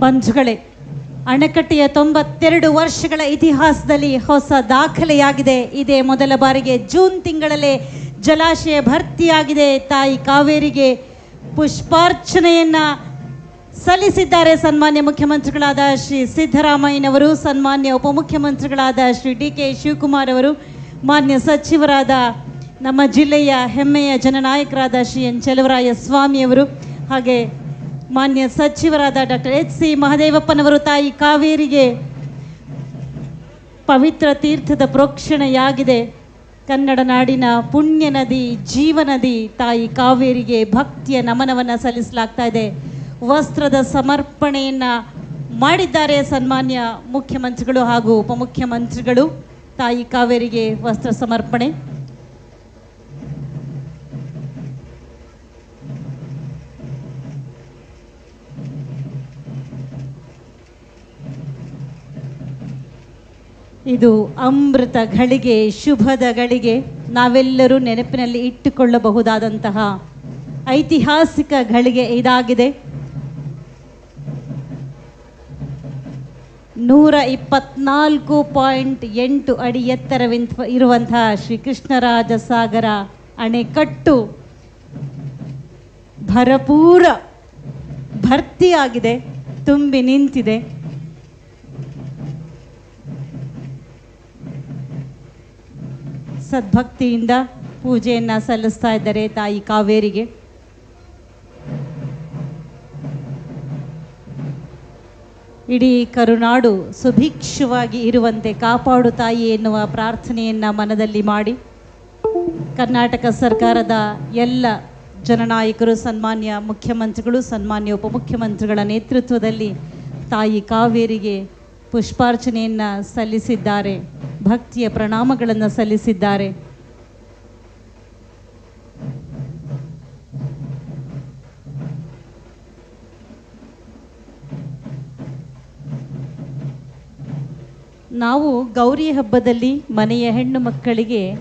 ಬಂಧುಗಳೇ, ಅಣೆಕಟ್ಟೆಯ ತೊಂಬತ್ತೆರಡು ವರ್ಷಗಳ ಇತಿಹಾಸದಲ್ಲಿ ಹೊಸ ದಾಖಲೆಯಾಗಿದೆ. ಇದೇ ಮೊದಲ ಬಾರಿಗೆ ಜೂನ್ ತಿಂಗಳಲ್ಲೇ ಜಲಾಶಯ ಭರ್ತಿಯಾಗಿದೆ. ತಾಯಿ ಕಾವೇರಿಗೆ ಪುಷ್ಪಾರ್ಚನೆಯನ್ನ ಸಲ್ಲಿಸಿದ್ದಾರೆ ಸನ್ಮಾನ್ಯ ಮುಖ್ಯಮಂತ್ರಿಗಳಾದ ಶ್ರೀ ಸಿದ್ದರಾಮಯ್ಯನವರು, ಸನ್ಮಾನ್ಯ ಉಪಮುಖ್ಯಮಂತ್ರಿಗಳಾದ ಶ್ರೀ ಡಿ ಕೆ ಶಿವಕುಮಾರ್ ಅವರು, ಮಾನ್ಯ ಸಚಿವರಾದ ನಮ್ಮ ಜಿಲ್ಲೆಯ ಹೆಮ್ಮೆಯ ಜನನಾಯಕರಾದ ಶ್ರೀ ಎನ್. ಚೆಲುವರಾಯ ಸ್ವಾಮಿಯವರು ಹಾಗೆ ಮಾನ್ಯ ಸಚಿವರಾದ ಡಾಕ್ಟರ್ ಎಚ್ ಸಿ ಮಹದೇವಪ್ಪನವರು ತಾಯಿ ಕಾವೇರಿಗೆ ಪವಿತ್ರ ತೀರ್ಥದ ಪ್ರೋಕ್ಷಣೆಯಾಗಿದೆ. ಕನ್ನಡ ನಾಡಿನ ಪುಣ್ಯ ನದಿ ಜೀವನದಿ ತಾಯಿ ಕಾವೇರಿಗೆ ಭಕ್ತಿಯ ನಮನವನ್ನು ಸಲ್ಲಿಸಲಾಗ್ತಾ ಇದೆ. ವಸ್ತ್ರದ ಸಮರ್ಪಣೆಯನ್ನು ಮಾಡಿದ್ದಾರೆ ಸನ್ಮಾನ್ಯ ಮುಖ್ಯಮಂತ್ರಿಗಳು ಹಾಗೂ ಉಪಮುಖ್ಯಮಂತ್ರಿಗಳು. ತಾಯಿ ಕಾವೇರಿಗೆ ವಸ್ತ್ರ ಸಮರ್ಪಣೆ. ಇದು ಅಮೃತ ಗಳಿಗೆ ಶುಭದ ಗಳಿಗೆ ನಾವೆಲ್ಲರೂ ನೆನಪಿನಲ್ಲಿ ಇಟ್ಟುಕೊಳ್ಳಬಹುದಾದಂತಹ ಐತಿಹಾಸಿಕ ಘಳಿಗೆ ಇದಾಗಿದೆ. ನೂರ ಇಪ್ಪತ್ನಾಲ್ಕು ಪಾಯಿಂಟ್ ಎಂಟು ಅಡಿ ಎತ್ತರವಿಂತ ಇರುವಂತಹ ಶ್ರೀ ಕೃಷ್ಣರಾಜ ಸಾಗರ ಅಣೆಕಟ್ಟು ಭರಪೂರ ಭರ್ತಿಯಾಗಿದೆ, ತುಂಬಿ ನಿಂತಿದೆ. ಸದ್ಭಕ್ತಿಯಿಂದ ಪೂಜೆಯನ್ನು ಸಲ್ಲಿಸ್ತಾ ಇದ್ದಾರೆ ತಾಯಿ ಕಾವೇರಿಗೆ. ಇಡೀ ಕರುನಾಡು ಸುಭಿಕ್ಷವಾಗಿ ಇರುವಂತೆ ಕಾಪಾಡು ತಾಯಿ ಎನ್ನುವ ಪ್ರಾರ್ಥನೆಯನ್ನ ಮನದಲ್ಲಿ ಮಾಡಿ ಕರ್ನಾಟಕ ಸರ್ಕಾರದ ಎಲ್ಲ ಜನನಾಯಕರು, ಸನ್ಮಾನ್ಯ ಮುಖ್ಯಮಂತ್ರಿಗಳು, ಸನ್ಮಾನ್ಯ ಉಪಮುಖ್ಯಮಂತ್ರಿಗಳ ನೇತೃತ್ವದಲ್ಲಿ ತಾಯಿ ಕಾವೇರಿಗೆ ಪುಷ್ಪಾರ್ಚನೆಯನ್ನ ಸಲ್ಲಿಸಿದ್ದಾರೆ, ಭಕ್ತಿಯ ಪ್ರಣಾಮಗಳನ್ನು ಸಲ್ಲಿಸಿದ್ದಾರೆ. ನಾವು ಗೌರಿ ಹಬ್ಬದಲ್ಲಿ ಮನೆಯ ಹೆಣ್ಣು ಮಕ್ಕಳಿಗೆ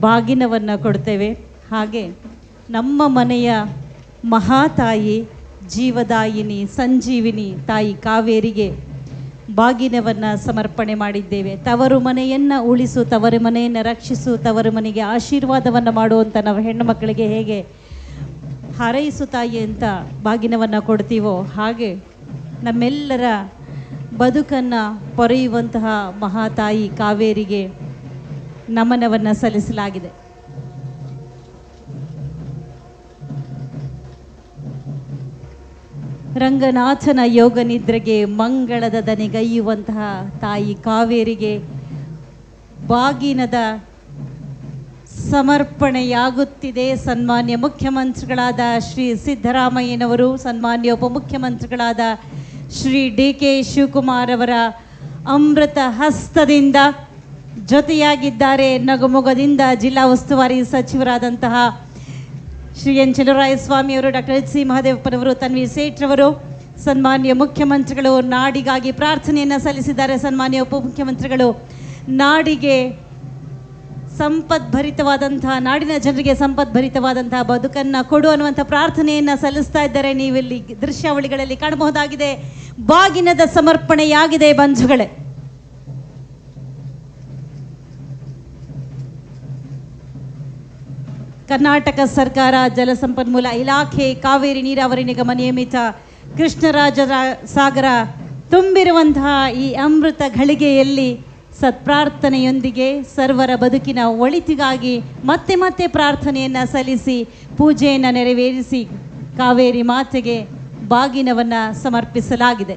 ಬಾಗಿನವನ್ನು ಕೊಡ್ತೇವೆ. ಹಾಗೆ ನಮ್ಮ ಮನೆಯ ಮಹಾತಾಯಿ, ಜೀವದಾಯಿನಿ, ಸಂಜೀವಿನಿ ತಾಯಿ ಕಾವೇರಿಗೆ ಬಾಗಿನವನ್ನು ಸಮರ್ಪಣೆ ಮಾಡಿದ್ದೇವೆ. ತವರು ಮನೆಯನ್ನು ಉಳಿಸು, ತವರು ಮನೆಯನ್ನು ರಕ್ಷಿಸು, ತವರು ಮನೆಗೆ ಆಶೀರ್ವಾದವನ್ನು ಮಾಡುವಂಥ ನಾವು ಹೆಣ್ಣು ಮಕ್ಕಳಿಗೆ ಹೇಗೆ ಹಾರೈಸು ತಾಯಿ ಅಂತ ಬಾಗಿನವನ್ನು ಕೊಡ್ತೀವೋ ಹಾಗೆ ನಮ್ಮೆಲ್ಲರ ಬದುಕನ್ನು ಪೊರೆಯುವಂತಹ ಮಹಾತಾಯಿ ಕಾವೇರಿಗೆ ನಮನವನ್ನು ಸಲ್ಲಿಸಲಾಗಿದೆ. ರಂಗನಾಥನ ಯೋಗ ನಿದ್ರೆಗೆ ಮಂಗಳದ ದನಿಗೈಯುವಂತಹ ತಾಯಿ ಕಾವೇರಿಗೆ ಬಾಗಿನದ ಸಮರ್ಪಣೆಯಾಗುತ್ತಿದೆ. ಸನ್ಮಾನ್ಯ ಮುಖ್ಯಮಂತ್ರಿಗಳಾದ ಶ್ರೀ ಸಿದ್ದರಾಮಯ್ಯನವರು, ಸನ್ಮಾನ್ಯ ಉಪಮುಖ್ಯಮಂತ್ರಿಗಳಾದ ಶ್ರೀ ಡಿ ಕೆ ಶಿವಕುಮಾರ್ ಅವರ ಅಮೃತ ಹಸ್ತದಿಂದ ಜೊತೆಯಾಗಿದ್ದಾರೆ. ನಗುಮೊಗದಿಂದ ಜಿಲ್ಲಾ ಉಸ್ತುವಾರಿ ಸಚಿವರಾದಂತಹ ಶ್ರೀ ಎನ್ ಸ್ವಾಮಿ ಅವರು, ಡಾಕ್ಟರ್ ಎಚ್ ಸಿ ಮಹದೇವಪ್ಪನವರು ತನ್ವಿ ಸೇಠ್ರವರು ಸನ್ಮಾನ್ಯ ಮುಖ್ಯಮಂತ್ರಿಗಳು ನಾಡಿಗಾಗಿ ಪ್ರಾರ್ಥನೆಯನ್ನು ಸಲ್ಲಿಸಿದ್ದಾರೆ. ಸನ್ಮಾನ್ಯ ಉಪಮುಖ್ಯಮಂತ್ರಿಗಳು, ನಾಡಿಗೆ ಸಂಪದ್ಭರಿತವಾದಂತಹ, ನಾಡಿನ ಜನರಿಗೆ ಸಂಪದ್ಭರಿತವಾದಂತಹ ಬದುಕನ್ನು ಕೊಡು ಅನ್ನುವಂಥ ಪ್ರಾರ್ಥನೆಯನ್ನು ಸಲ್ಲಿಸ್ತಾ ಇದ್ದಾರೆ. ನೀವಿಲ್ಲಿ ದೃಶ್ಯಾವಳಿಗಳಲ್ಲಿ ಕಾಣಬಹುದಾಗಿದೆ. ಬಾಗಿನದ ಸಮರ್ಪಣೆಯಾಗಿದೆ ಬಂಧುಗಳೇ. ಕರ್ನಾಟಕ ಸರ್ಕಾರ ಜಲಸಂಪನ್ಮೂಲ ಇಲಾಖೆ ಕಾವೇರಿ ನೀರಾವರಿ ನಿಗಮ ನಿಯಮಿತ ಕೃಷ್ಣರಾಜ ಸಾಗರ ತುಂಬಿರುವಂತಹ ಈ ಅಮೃತ ಘಳಿಗೆಯಲ್ಲಿ ಸತ್ಪ್ರಾರ್ಥನೆಯೊಂದಿಗೆ ಸರ್ವರ ಬದುಕಿನ ಒಳಿತಿಗಾಗಿ ಮತ್ತೆ ಮತ್ತೆ ಪ್ರಾರ್ಥನೆಯನ್ನು ಸಲ್ಲಿಸಿ ಪೂಜೆಯನ್ನು ನೆರವೇರಿಸಿ ಕಾವೇರಿ ಮಾತೆಗೆ ಬಾಗಿನವನ್ನು ಸಮರ್ಪಿಸಲಾಗಿದೆ.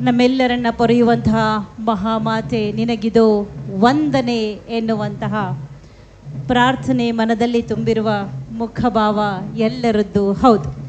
ನಮ್ಮೆಲ್ಲರನ್ನ ಪೊರೆಯುವಂತಹ ಮಹಾಮಾತೆ ನಿನಗಿದು ವಂದನೆ ಎನ್ನುವಂತಹ ಪ್ರಾರ್ಥನೆ ಮನದಲ್ಲಿ ತುಂಬಿರುವ ಮುಖಭಾವ ಎಲ್ಲರದ್ದು. ಹೌದು.